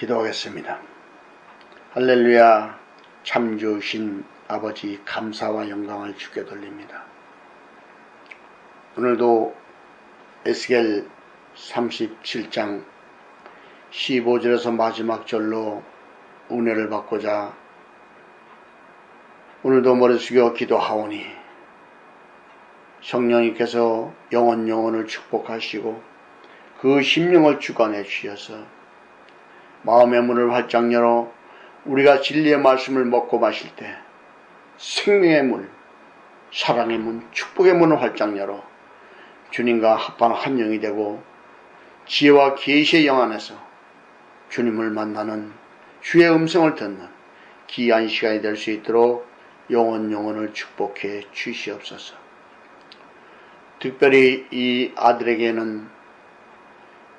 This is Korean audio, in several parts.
기도하겠습니다. 할렐루야 참 좋으신 아버지 감사와 영광을 주께 돌립니다. 오늘도 에스겔 37장 15절에서 마지막 절로 은혜를 받고자 오늘도 머리 숙여 기도하오니 성령님께서 영원 영혼을 축복하시고 그 심령을 주관해 주셔서 마음의 문을 활짝 열어 우리가 진리의 말씀을 먹고 마실 때 생명의 문, 사랑의 문, 축복의 문을 활짝 열어 주님과 합한 한 영이 되고 지혜와 계시의 영 안에서 주님을 만나는 주의 음성을 듣는 귀한 시간이 될 수 있도록 영원 영혼을 축복해 주시옵소서. 특별히 이 아들에게는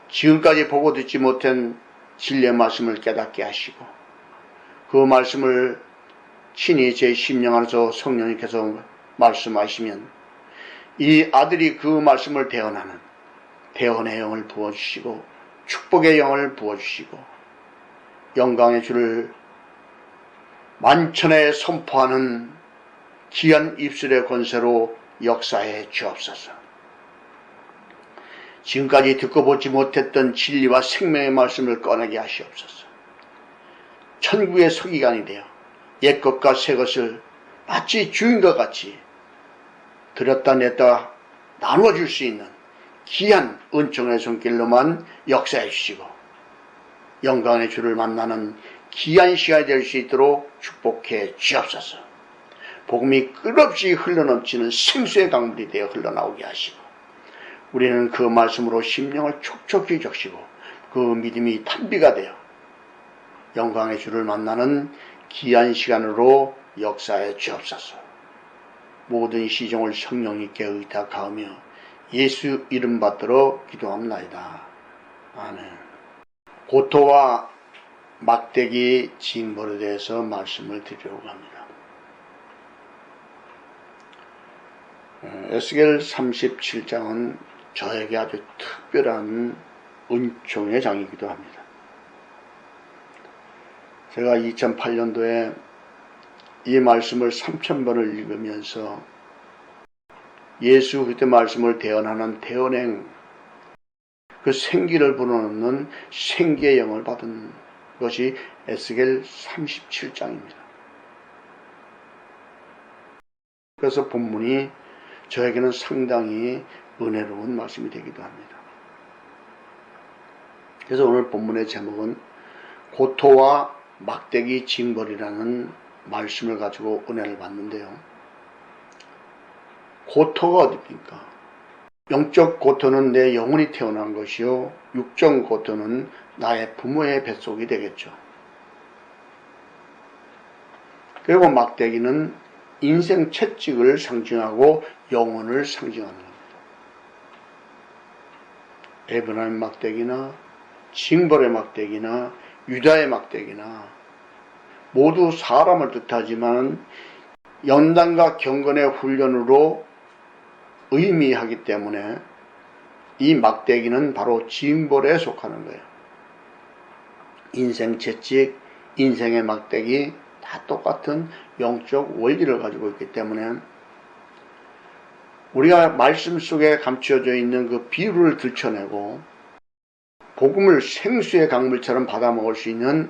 지금까지 보고 듣지 못한 진리의 말씀을 깨닫게 하시고 그 말씀을 친히 제 심령 안에서 성령님께서 말씀하시면 이 아들이 그 말씀을 대언하는 대언의 영을 부어주시고 축복의 영을 부어주시고 영광의 주를 만천에 선포하는 귀한 입술의 권세로 역사해 주옵소서. 지금까지 듣고 보지 못했던 진리와 생명의 말씀을 꺼내게 하시옵소서. 천국의 서기관이 되어 옛것과 새것을 마치 주인과 같이 들었다 냈다 나누어 줄 수 있는 귀한 은총의 손길로만 역사해 주시고 영광의 주를 만나는 귀한 시간이 될 수 있도록 축복해 주옵소서. 복음이 끝없이 흘러넘치는 생수의 강물이 되어 흘러나오게 하시고 우리는 그 말씀으로 심령을 촉촉히 적시고 그 믿음이 탄비가 되어 영광의 주를 만나는 귀한 시간으로 역사해 주옵소서. 모든 시종을 성령님께 의탁하며 예수 이름 받들어 기도합나이다. 아멘. 고토와 막대기 징벌에 대해서 말씀을 드리려고 합니다. 에스겔 37장은 저에게 아주 특별한 은총의 장이기도 합니다. 제가 2008년도에 이 말씀을 3,000번을 읽으면서 예수 그때 말씀을 대언하는 대언행 그 생기를 불어넣는 생기의 영을 받은 것이 에스겔 37장입니다. 그래서 본문이 저에게는 상당히 은혜로운 말씀이 되기도 합니다. 그래서 오늘 본문의 제목은 고토와 막대기 징벌이라는 말씀을 가지고 은혜를 받는데요. 고토가 어디입니까? 영적 고토는 내 영혼이 태어난 것이요. 육적 고토는 나의 부모의 뱃속이 되겠죠. 그리고 막대기는 인생 채찍을 상징하고 영혼을 상징하는 겁니다. 에브라임 막대기나 징벌의 막대기나 유다의 막대기나 모두 사람을 뜻하지만 연단과 경건의 훈련으로 의미하기 때문에 이 막대기는 바로 징벌에 속하는 거예요. 인생 채찍, 인생의 막대기 다 똑같은 영적 원리를 가지고 있기 때문에 우리가 말씀 속에 감추어져 있는 그 비유를 들춰내고 복음을 생수의 강물처럼 받아 먹을 수 있는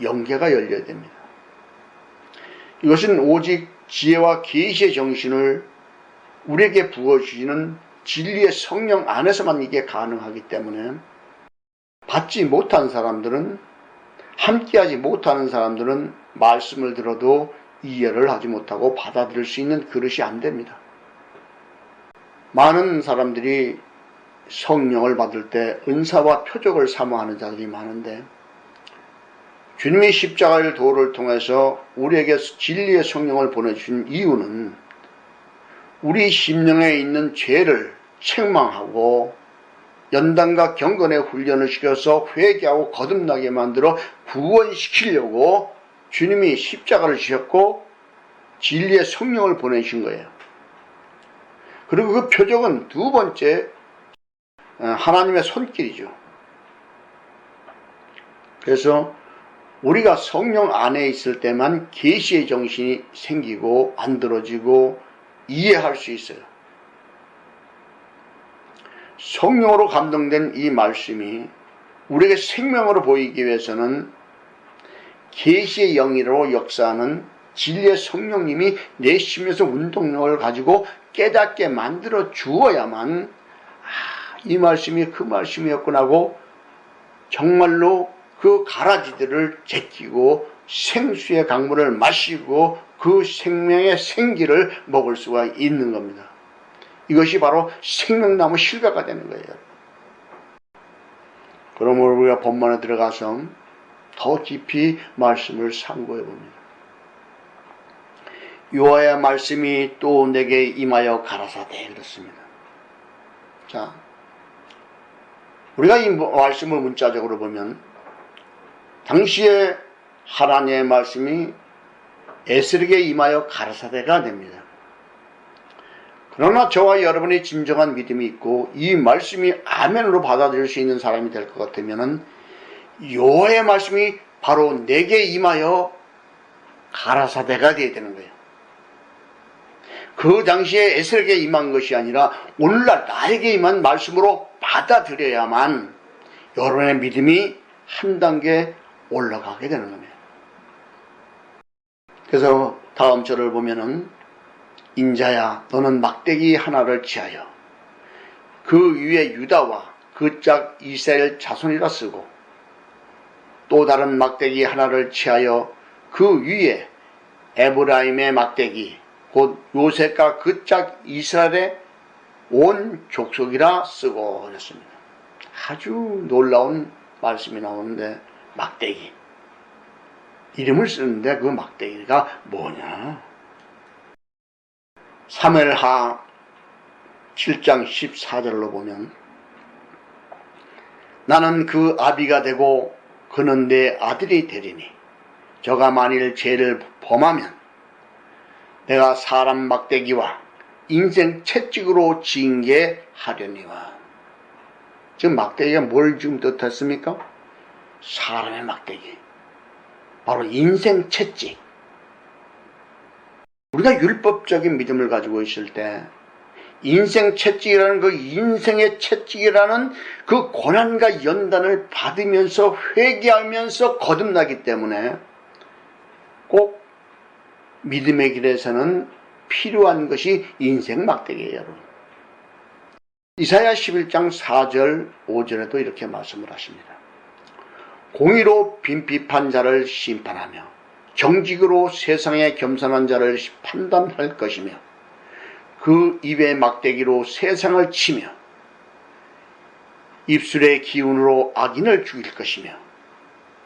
영계가 열려야 됩니다. 이것은 오직 지혜와 계시의 정신을 우리에게 부어주시는 진리의 성령 안에서만 이게 가능하기 때문에 받지 못한 사람들은 함께하지 못하는 사람들은 말씀을 들어도 이해를 하지 못하고 받아들일 수 있는 그릇이 안 됩니다. 많은 사람들이 성령을 받을 때 은사와 표적을 사모하는 자들이 많은데 주님이 십자가의 도를 통해서 우리에게 진리의 성령을 보내주신 이유는 우리 심령에 있는 죄를 책망하고 연단과 경건의 훈련을 시켜서 회개하고 거듭나게 만들어 구원시키려고 주님이 십자가를 지셨고 진리의 성령을 보내신 거예요. 그리고 그 표적은 두 번째 하나님의 손길이죠. 그래서 우리가 성령 안에 있을 때만 계시의 정신이 생기고 안들어지고 이해할 수 있어요. 성령으로 감동된 이 말씀이 우리에게 생명으로 보이기 위해서는 계시의 영이로 역사하는 진리의 성령님이 내 심에서 운동력을 가지고 깨닫게 만들어 주어야만 아, 이 말씀이 그 말씀이었구나 하고 정말로 그 가라지들을 제끼고 생수의 강물을 마시고 그 생명의 생기를 먹을 수가 있는 겁니다. 이것이 바로 생명나무 실과가 되는 거예요. 그러므로 우리가 본문에 들어가서 더 깊이 말씀을 상고해 봅니다. 여호와의 말씀이 또 내게 임하여 가라사대 그렇습니다. 자, 우리가 이 말씀을 문자적으로 보면 당시에 하나님의 말씀이 에스르에게 임하여 가라사대가 됩니다. 그러나 저와 여러분이 진정한 믿음이 있고 이 말씀이 아멘으로 받아들일 수 있는 사람이 될 것 같으면은 여호와의 말씀이 바로 내게 임하여 가라사대가 되어야 되는 거예요. 그 당시에 에스에게 임한 것이 아니라 오늘날 나에게 임한 말씀으로 받아들여야만 여러분의 믿음이 한 단계 올라가게 되는 겁니다. 그래서 다음 절을 보면은 인자야 너는 막대기 하나를 취하여 그 위에 유다와 그 짝 이스라엘 자손이라 쓰고 또 다른 막대기 하나를 취하여 그 위에 에브라임의 막대기 곧 요셉과 그 짝 이스라엘의 온 족속이라 쓰고 그랬습니다. 아주 놀라운 말씀이 나오는데 막대기 이름을 쓰는데 그 막대기가 뭐냐 3일하 7장 14절로 보면 나는 그 아비가 되고 그는 내 아들이 되리니 저가 만일 죄를 범하면 내가 사람 막대기와 인생 채찍으로 징계 하려니와. 지금 막대기가 뭘 지금 뜻했습니까? 사람의 막대기. 바로 인생 채찍. 우리가 율법적인 믿음을 가지고 있을 때 인생 채찍이라는 그 인생의 채찍이라는 그 고난과 연단을 받으면서 회개하면서 거듭나기 때문에 꼭 믿음의 길에서는 필요한 것이 인생 막대기예요, 여러분. 이사야 11장 4절, 5절에도 이렇게 말씀을 하십니다. 공의로 빈비판 자를 심판하며 정직으로 세상에 겸손한 자를 판단할 것이며 그 입의 막대기로 세상을 치며 입술의 기운으로 악인을 죽일 것이며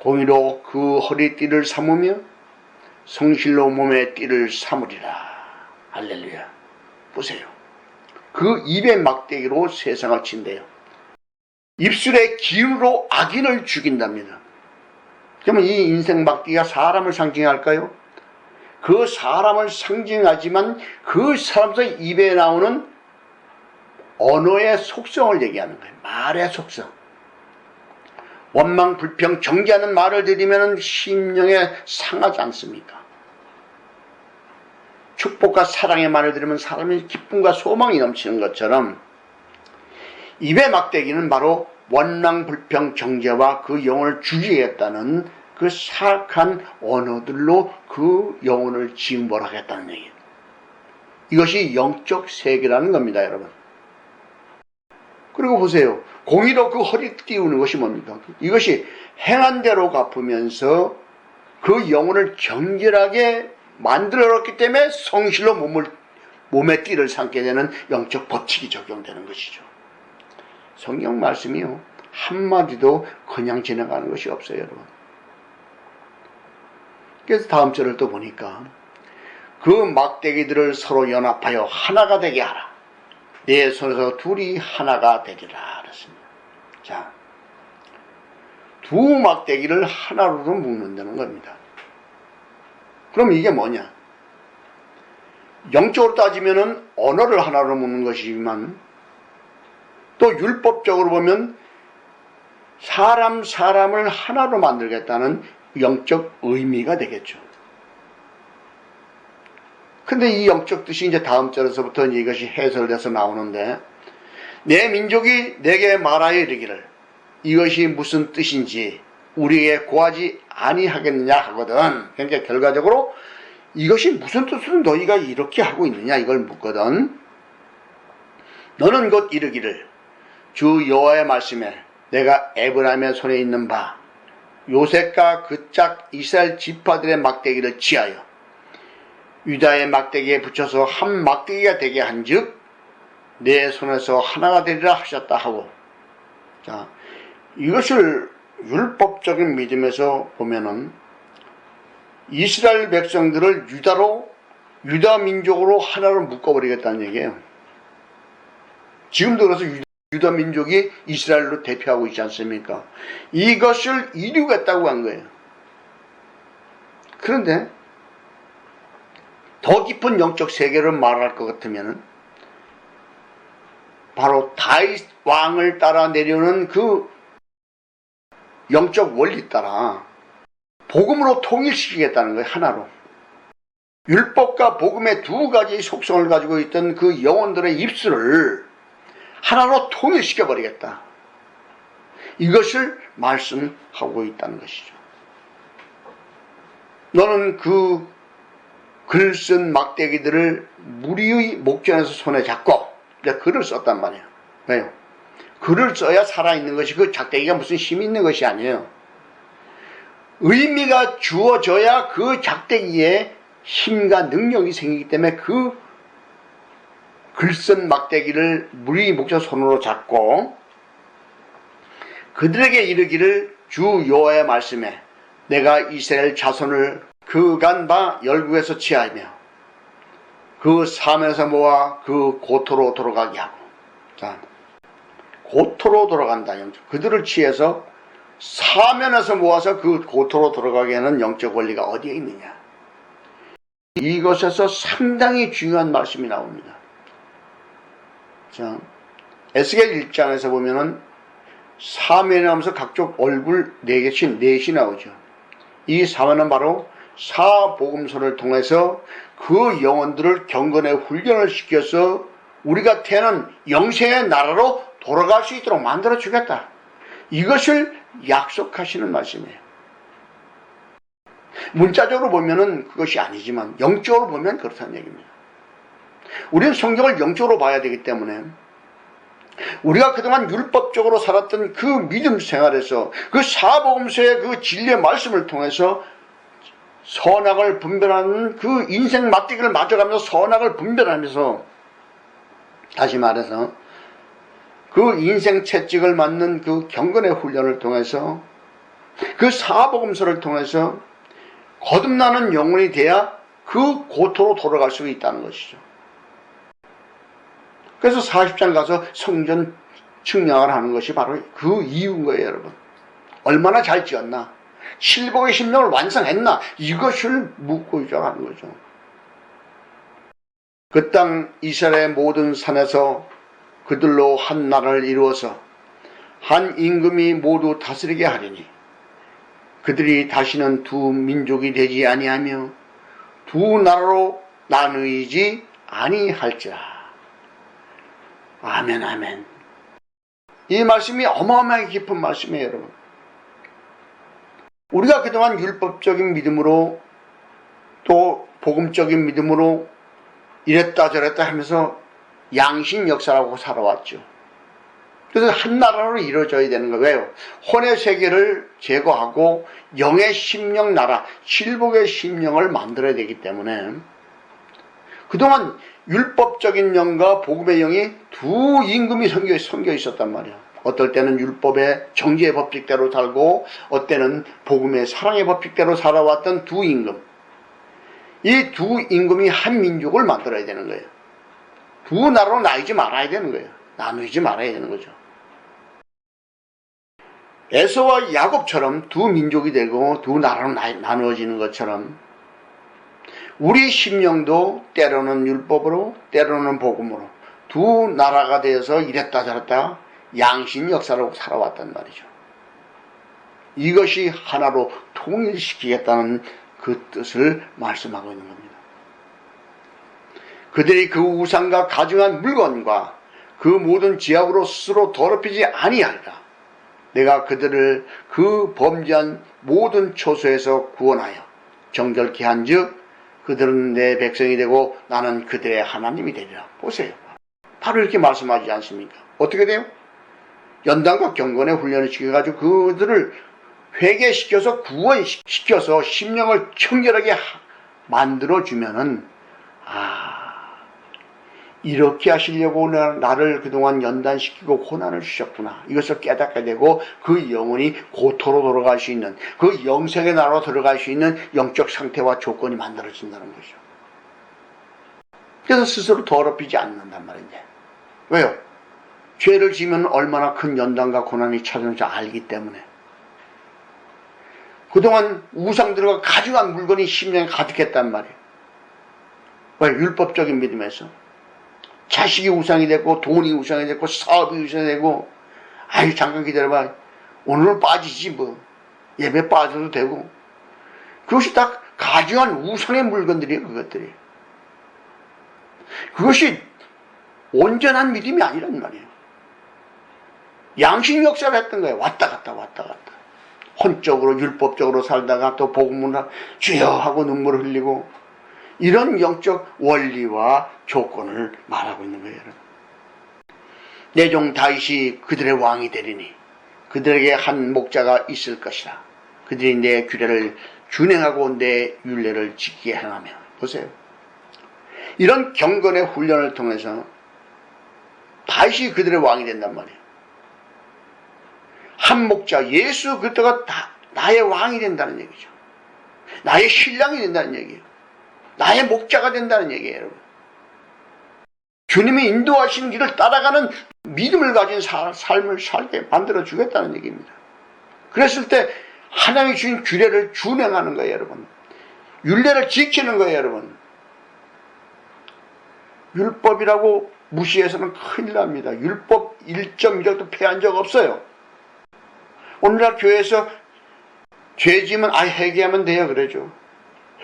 공의로 그 허리띠를 삼으며 성실로 몸의 띠를 삼으리라. 할렐루야. 보세요. 그 입의 막대기로 세상을 친대요. 입술의 기운으로 악인을 죽인답니다. 그러면 이 인생 막대기가 사람을 상징할까요? 그 사람을 상징하지만 그 사람의 입에 나오는 언어의 속성을 얘기하는 거예요. 말의 속성. 원망, 불평, 정죄하는 말을 들으면 심령에 상하지 않습니까? 축복과 사랑의 말을 들으면 사람이 기쁨과 소망이 넘치는 것처럼 입의 막대기는 바로 원망, 불평, 정죄와 그 영혼을 죽이겠다는 그 사악한 언어들로 그 영혼을 징벌하겠다는 얘기예요. 이것이 영적 세계라는 겁니다, 여러분. 그리고 보세요. 공의로 그 허리 띄우는 것이 뭡니까? 이것이 행한 대로 갚으면서 그 영혼을 정결하게 만들어놨기 때문에 성실로 몸을, 몸의 띠를 삼게 되는 영적 법칙이 적용되는 것이죠. 성경 말씀이요. 한마디도 그냥 지나가는 것이 없어요, 여러분. 그래서 다음 절을 또 보니까 그 막대기들을 서로 연합하여 하나가 되게 하라. 내 손에서 둘이 하나가 되리라. 그랬습니다. 자, 두 막대기를 하나로 묶는다는 겁니다. 그럼 이게 뭐냐? 영적으로 따지면은 언어를 하나로 묶는 것이지만 또 율법적으로 보면 사람 사람을 하나로 만들겠다는 영적 의미가 되겠죠. 근데 이 영적 뜻이 이제 다음 절에서부터 이것이 해설돼서 나오는데 내 민족이 내게 말하여 이르기를 이것이 무슨 뜻인지 우리에게 고하지 아니하겠느냐 하거든. 그러니까 결과적으로 이것이 무슨 뜻으로 너희가 이렇게 하고 있느냐 이걸 묻거든. 너는 곧 이르기를 주 여호와의 말씀에 내가 에브라임의 손에 있는 바 요셉과 그 짝 이스라엘 지파들의 막대기를 취하여 유다의 막대기에 붙여서 한 막대기가 되게 한즉 내 손에서 하나가 되리라 하셨다 하고 자 이것을 율법적인 믿음에서 보면은 이스라엘 백성들을 유다로 유다 민족으로 하나로 묶어버리겠다는 얘기예요. 지금도 그래서 유다, 민족이 이스라엘로 대표하고 있지 않습니까? 이것을 이루겠다고 한 거예요. 그런데 더 깊은 영적 세계를 말할 것 같으면은 바로 다윗 왕을 따라 내려오는 그 영적 원리 따라 복음으로 통일시키겠다는 거예요, 하나로. 율법과 복음의 두 가지 속성을 가지고 있던 그 영혼들의 입술을 하나로 통일시켜 버리겠다. 이것을 말씀하고 있다는 것이죠. 너는 그 글 쓴 막대기들을 무리의 목전에서 손에 잡고 이제 글을 썼단 말이에요. 왜요? 글을 써야 살아있는 것이 그 작대기가 무슨 힘이 있는 것이 아니에요. 의미가 주어져야 그 작대기에 힘과 능력이 생기기 때문에 그 글쓴 막대기를 무리 목자 손으로 잡고 그들에게 이르기를 주 여호와의 말씀에 내가 이스라엘 자손을 그간 바 열국에서 취하며 그 삶에서 모아 그 고토로 돌아가게 하고 자 고토로 돌아간다 영적. 그들을 취해서 사면에서 모아서 그 고토로 돌아가게 하는 영적 원리가 어디에 있느냐? 이것에서 상당히 중요한 말씀이 나옵니다. 자 에스겔 1장에서 보면은 사면에 하면서 각종 얼굴 네 개씩 넷이 나오죠. 이 사면은 바로 사복음서를 통해서 그 영혼들을 경건의 훈련을 시켜서 우리가 태어난 영생의 나라로 돌아갈 수 있도록 만들어 주겠다. 이것을 약속하시는 말씀이에요. 문자적으로 보면은 그것이 아니지만 영적으로 보면 그렇다는 얘기입니다. 우리는 성경을 영적으로 봐야 되기 때문에 우리가 그동안 율법적으로 살았던 그 믿음 생활에서 그 사복음서의 그 진리의 말씀을 통해서 선악을 분별하는 그 인생 막대기를 맞아가면서 선악을 분별하면서 다시 말해서 그 인생 채찍을 맞는 그 경건의 훈련을 통해서 그 사복음서를 통해서 거듭나는 영혼이 돼야 그 고토로 돌아갈 수 있다는 것이죠. 그래서 40장 가서 성전 측량을 하는 것이 바로 그 이유인 거예요, 여러분. 얼마나 잘 지었나? 칠복의 심령을 완성했나? 이것을 묻고 있자는 거죠. 그 땅 이스라엘의 모든 산에서 그들로 한 나라를 이루어서 한 임금이 모두 다스리게 하리니 그들이 다시는 두 민족이 되지 아니하며 두 나라로 나누이지 아니할지라. 아멘 아멘. 이 말씀이 어마어마하게 깊은 말씀이에요, 여러분. 우리가 그동안 율법적인 믿음으로 또 복음적인 믿음으로 이랬다 저랬다 하면서 양신 역사라고 살아왔죠. 그래서 한 나라로 이루어져야 되는 거예요. 왜요? 혼의 세계를 제거하고 영의 심령 나라, 실복의 심령을 만들어야 되기 때문에 그동안 율법적인 영과 복음의 영이 두 임금이 섬겨, 섬겨 있었단 말이야. 어떨 때는 율법의 정지의 법칙대로 살고 어때는 복음의 사랑의 법칙대로 살아왔던 두 임금. 이 두 임금이 한 민족을 만들어야 되는 거예요. 두 나라로 나뉘지 말아야 되는 거예요. 나누지 말아야 되는 거죠. 에서와 야곱처럼 두 민족이 되고 두 나라로 나 누어지는 것처럼 우리 심령도 때로는 율법으로 때로는 복음으로 두 나라가 되어서 이랬다 저랬다 양심 역사로 살아왔단 말이죠. 이것이 하나로 통일시키겠다는 그 뜻을 말씀하고 있는 겁니다. 그들이 그 우상과 가증한 물건과 그 모든 지압으로 스스로 더럽히지 아니하리라. 내가 그들을 그 범죄한 모든 초소에서 구원하여 정결케 한즉 그들은 내 백성이 되고 나는 그들의 하나님이 되리라. 보세요. 바로 이렇게 말씀하지 않습니까? 어떻게 돼요? 연단과 경건의 훈련을 시켜가지고 그들을 회개시켜서 구원시켜서 심령을 청결하게 만들어주면은, 아, 이렇게 하시려고 나를 그동안 연단시키고 고난을 주셨구나. 이것을 깨닫게 되고 그 영혼이 고토로 돌아갈 수 있는 그 영생의 나라로 들어갈 수 있는 영적 상태와 조건이 만들어진다는 거죠. 그래서 스스로 더럽히지 않는단 말이지. 왜요? 죄를 지면 얼마나 큰 연단과 고난이 찾아오는지 알기 때문에. 그동안 우상들과 가져간 물건이 심령에 가득했단 말이에요. 왜? 율법적인 믿음에서. 자식이 우상이 됐고, 돈이 우상이 됐고, 사업이 우상이 되고, 아유, 잠깐 기다려봐. 오늘은 빠지지, 뭐. 예배 빠져도 되고. 그것이 다 가져간 우상의 물건들이에요, 그것들이. 그것이 온전한 믿음이 아니란 말이에요. 양심 역사를 했던 거예요. 왔다 갔다 왔다 갔다. 혼적으로 율법적으로 살다가 또 복음을 주여 하고 눈물을 흘리고 이런 영적 원리와 조건을 말하고 있는 거예요. 여러분. 내종 다윗이 그들의 왕이 되리니 그들에게 한 목자가 있을 것이라. 그들이 내 규례를 준행하고 내 율례를 지키게 행하며 보세요. 이런 경건의 훈련을 통해서 다윗이 그들의 왕이 된단 말이에요. 한 목자 예수 다 나의 왕이 된다는 얘기죠. 나의 신랑이 된다는 얘기예요. 나의 목자가 된다는 얘기예요, 여러분. 주님이 인도하시는 길을 따라가는 믿음을 가진 사, 삶을 살게 만들어 주겠다는 얘기입니다. 그랬을 때 하나님이 주신 규례를 준행하는 거예요, 여러분. 율례를 지키는 거예요, 여러분. 율법이라고 무시해서는 큰일 납니다. 율법 1.1도 폐한 적 없어요. 오늘날 교회에서 죄지면 아 회개하면 돼요 그러죠.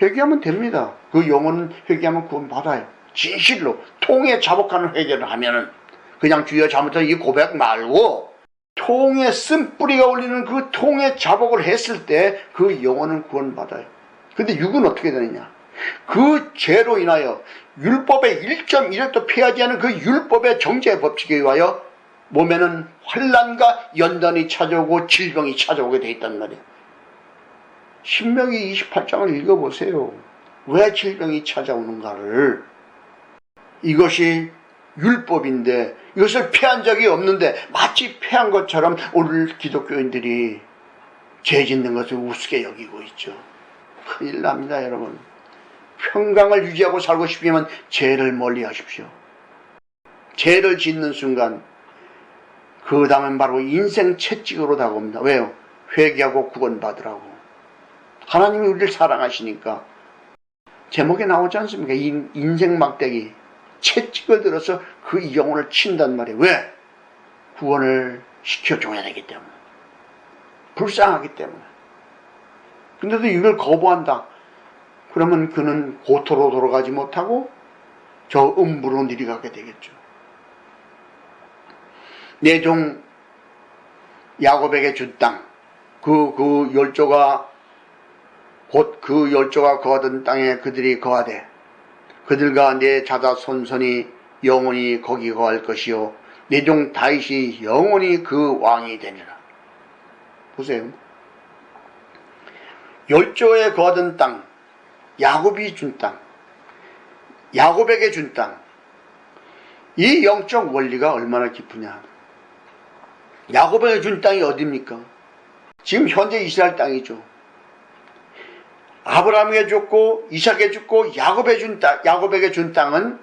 회개하면 됩니다. 그 영혼은 회개하면 구원 받아요. 진실로 통에 자복하는 회개를 하면은 그냥 주여 잘못한 이 고백 말고 통에 쓴 뿌리가 올리는 그 통에 자복을 했을 때 그 영혼은 구원 받아요. 근데 육은 어떻게 되느냐? 그 죄로 인하여 율법의 1.1도 피하지 않은 그 율법의 정죄 법칙에 의하여 몸에는 환란과 연단이 찾아오고 질병이 찾아오게 돼 있단 말이에요. 신명기 28장을 읽어보세요. 왜 질병이 찾아오는가를 이것이 율법인데 이것을 피한 적이 없는데 마치 피한 것처럼 오늘 기독교인들이 죄 짓는 것을 우습게 여기고 있죠. 큰일 납니다, 여러분. 평강을 유지하고 살고 싶으면 죄를 멀리 하십시오. 죄를 짓는 순간 그 다음엔 바로 인생 채찍으로 다가옵니다. 왜요? 회개하고 구원받으라고. 하나님이 우리를 사랑하시니까 제목에 나오지 않습니까? 인생 막대기 채찍을 들어서 그 영혼을 친단 말이에요. 왜? 구원을 시켜줘야 되기 때문에. 불쌍하기 때문에. 근데도 이걸 거부한다. 그러면 그는 고토로 돌아가지 못하고 저 음부로 내려가게 되겠죠. 내종 야곱에게 준 땅, 그, 그 열조가 곧 그 열조가 거하던 땅에 그들이 거하되 그들과 내 자자 손손이 영원히 거기 거할 것이요 내 종 다윗이 영원히 그 왕이 되리라. 보세요. 열조에 거하던 땅, 야곱이 준 땅, 야곱에게 준 땅, 이 영적 원리가 얼마나 깊으냐. 야곱에게 준 땅이 어디입니까? 지금 현재 이스라엘 땅이죠. 아브라함에게 줬고 이삭에게 줬고 야곱에 준 땅, 야곱에게 준 땅은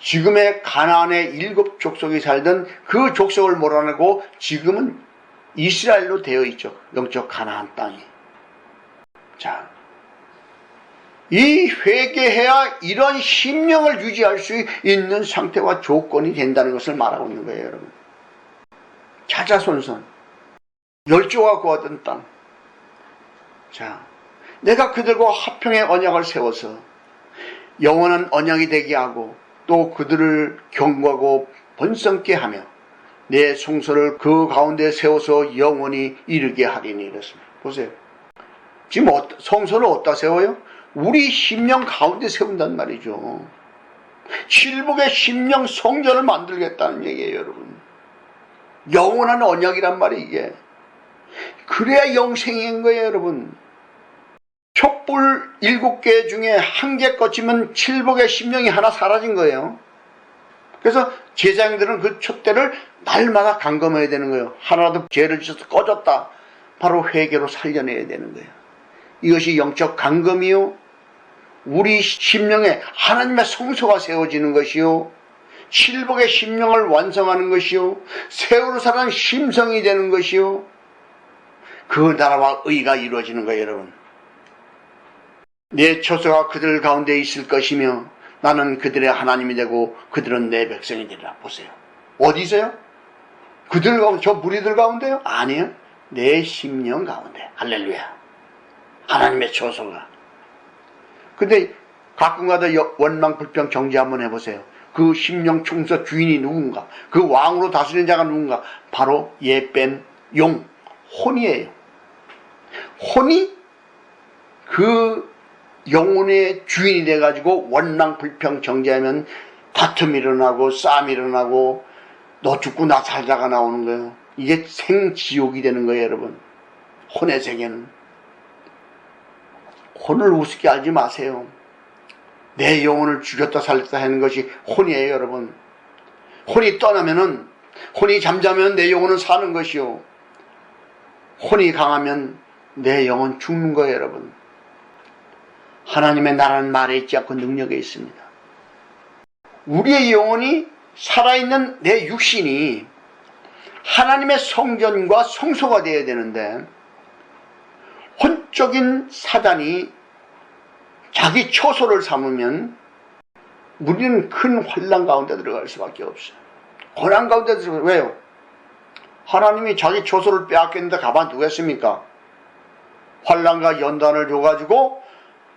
지금의 가나안의 일곱 족속이 살던 그 족속을 몰아내고 지금은 이스라엘로 되어 있죠. 영적 가나안 땅이. 자, 이 회개해야 이런 심령을 유지할 수 있는 상태와 조건이 된다는 것을 말하고 있는 거예요, 여러분. 자자손손. 열조가 구하던 땅. 자, 내가 그들과 화평의 언약을 세워서 영원한 언약이 되게 하고 또 그들을 경고하고 번성케 하며 내 성소를 그 가운데 세워서 영원히 이르게 하리니 이랬습니다. 보세요. 지금 어- 성소를 어디다 세워요? 우리 심령 가운데 세운단 말이죠. 칠복의 심령 성전을 만들겠다는 얘기예요, 여러분. 영원한 언약이란 말이 이게. 그래야 영생인 거예요, 여러분. 촛불 일곱 개 중에 한 개 꺼지면 칠복의 심령이 하나 사라진 거예요. 그래서 제사장들은 그 촛대를 날마다 감금해야 되는 거예요. 하나라도 죄를 지어서 꺼졌다. 바로 회개로 살려내야 되는 거예요. 이것이 영적 감금이요. 우리 심령에 하나님의 성소가 세워지는 것이요. 칠복의 심령을 완성하는 것이요. 새우로 살아난 심성이 되는 것이요. 그 나라와 의가 이루어지는 거예요, 여러분. 내 처소가 그들 가운데 있을 것이며 나는 그들의 하나님이 되고 그들은 내 백성이 되리라. 보세요. 어디서요? 그들 가운데, 저 무리들 가운데요? 아니요. 내 심령 가운데. 할렐루야. 하나님의 처소가. 근데 가끔가다 여- 원망 불평 정지 한번 해보세요. 그 심령 충서 주인이 누군가? 그 왕으로 다스리는 자가 누군가? 바로 예뺀 용, 혼이에요. 혼이 그 영혼의 주인이 돼가지고 원망 불평 정지하면 다툼이 일어나고 싸움이 일어나고 너 죽고 나 살자가 나오는 거예요. 이게 생지옥이 되는 거예요, 여러분. 혼의 세계는. 혼을 우습게 알지 마세요. 내 영혼을 죽였다 살렸다 하는 것이 혼이에요, 여러분. 혼이 떠나면은, 혼이 잠자면 내 영혼은 사는 것이요. 혼이 강하면 내 영혼 죽는 거예요, 여러분. 하나님의 나라는 말에 있지 않고 능력에 있습니다. 우리의 영혼이 살아있는 내 육신이 하나님의 성전과 성소가 되어야 되는데, 혼적인 사단이 자기 처소를 삼으면 우리는 큰 환란 가운데 들어갈 수밖에 없어요. 고난 가운데 들어가 왜요? 하나님이 자기 처소를 빼앗겼는데 가만 두겠습니까? 환란과 연단을 줘가지고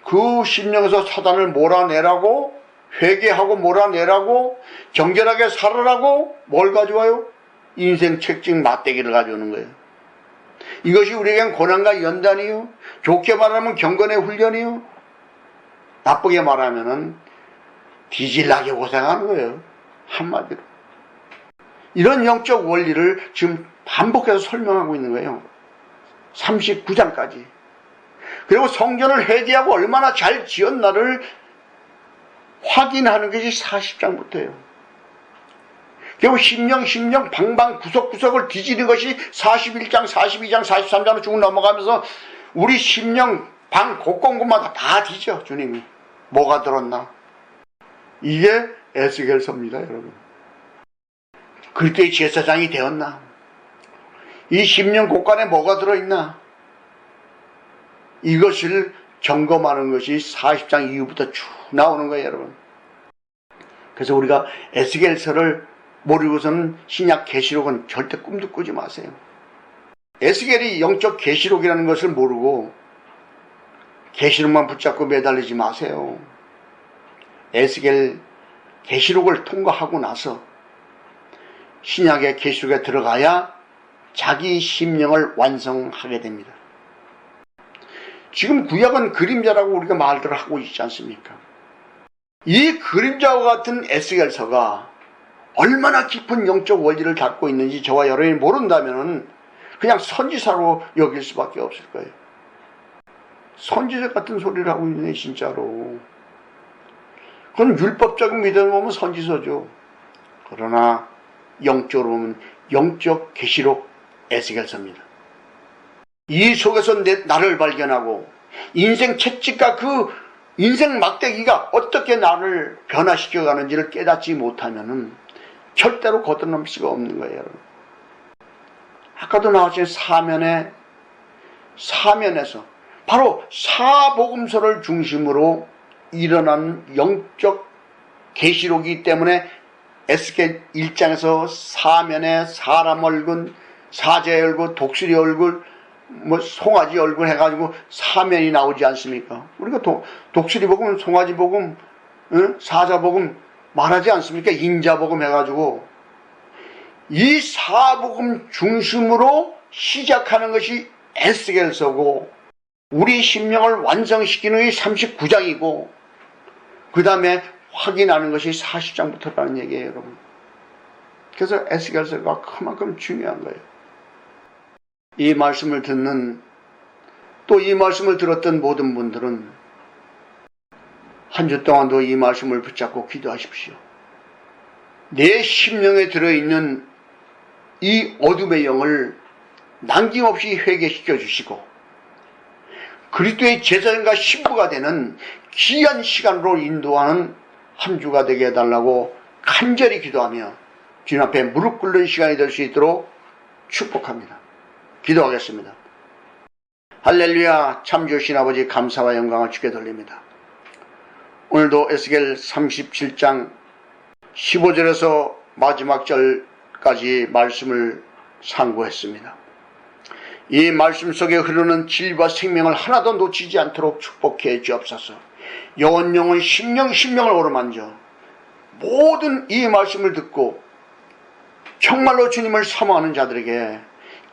그 심령에서 사단을 몰아내라고 회개하고 몰아내라고 정결하게 살아라고 뭘 가져와요? 인생 책찍 맞대기를 가져오는 거예요. 이것이 우리에겐 고난과 연단이요. 좋게 말하면 경건의 훈련이요. 나쁘게 말하면은 뒤질나게 고생하는 거예요. 한마디로. 이런 영적 원리를 지금 반복해서 설명하고 있는 거예요. 39장까지. 그리고 성전을 회개하고 얼마나 잘 지었나를 확인하는 것이 40장부터예요. 결국 심령, 심령, 방방, 구석구석을 뒤지는 것이 41장, 42장, 43장으로 쭉 넘어가면서 우리 심령, 방, 곳곳곳마다 다 뒤져, 주님이. 뭐가 들었나? 이게 에스겔서입니다, 여러분. 그리스도의 제사장이 되었나? 이 심령 곳간에 뭐가 들어있나? 이것을 점검하는 것이 40장 이후부터 쭉 나오는 거예요, 여러분. 그래서 우리가 에스겔서를 모르고서는 신약 계시록은 절대 꿈도 꾸지 마세요. 에스겔이 영적 계시록이라는 것을 모르고 계시록만 붙잡고 매달리지 마세요. 에스겔 계시록을 통과하고 나서 신약의 계시록에 들어가야 자기 심령을 완성하게 됩니다. 지금 구약은 그림자라고 우리가 말들을 하고 있지 않습니까? 이 그림자와 같은 에스겔서가 얼마나 깊은 영적 원리를 갖고 있는지 저와 여러분이 모른다면 그냥 선지사로 여길 수밖에 없을 거예요. 선지자 같은 소리를 하고 있네 진짜로. 그건 율법적인 믿음을 보면 선지서죠. 그러나 영적으로 보면 영적 계시록 에스겔서입니다. 이 속에서 내, 나를 발견하고 인생 채찍과 그 인생 막대기가 어떻게 나를 변화시켜 가는지를 깨닫지 못하면은 절대로 걷어넘을 수가 없는 거예요. 여러분. 아까도 나왔지만 사면에 사면에서 바로 사복음서를 중심으로 일어난 영적 계시록이기 때문에 에스겔 1장에서 사면에 사람 얼굴 사제 얼굴, 독수리 얼굴, 뭐 송아지 얼굴 해가지고 사면이 나오지 않습니까? 우리가 도, 독수리 복음, 송아지 복음, 응? 사자 복음 말하지 않습니까? 인자 복음 해가지고 이 사복음 중심으로 시작하는 것이 에스겔서고 우리 심령을 완성시키는 게 39장이고 그 다음에 확인하는 것이 40장부터라는 얘기예요 여러분 그래서 에스겔서가 그만큼 중요한 거예요 이 말씀을 듣는 또 이 말씀을 들었던 모든 분들은 한 주 동안도 이 말씀을 붙잡고 기도하십시오 내 심령에 들어있는 이 어둠의 영을 남김없이 회개시켜 주시고 그리스도의 제사장과 신부가 되는 귀한 시간으로 인도하는 한 주가 되게 해달라고 간절히 기도하며 주님 앞에 무릎 꿇는 시간이 될 수 있도록 축복합니다. 기도하겠습니다. 할렐루야 참 주신 아버지 감사와 영광을 주께 돌립니다. 오늘도 에스겔 37장 15절에서 마지막 절까지 말씀을 상고했습니다. 이 말씀 속에 흐르는 진리와 생명을 하나도 놓치지 않도록 축복해 주옵소서. 영혼 영혼 심령 심령을 오르만져 모든 이 말씀을 듣고 정말로 주님을 사모하는 자들에게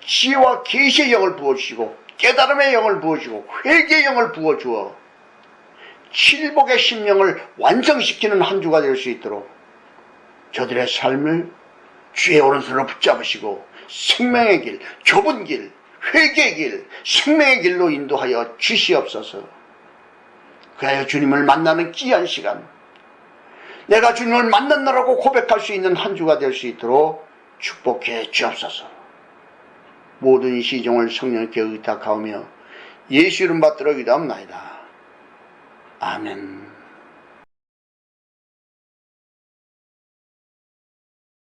지혜와 계시의 영을 부어주시고 깨달음의 영을 부어주고 회개의 영을 부어주어 칠복의 심령을 완성시키는 한 주가 될 수 있도록 저들의 삶을 주의 오른손으로 붙잡으시고 생명의 길, 좁은 길, 회개의 길, 생명의 길로 인도하여 주시옵소서. 그하여 주님을 만나는 귀한 시간, 내가 주님을 만났나라고 고백할 수 있는 한 주가 될 수 있도록 축복해 주옵소서. 모든 시종을 성령께 의탁하오며 예수 이름 받들어 기도합나이다. 아멘.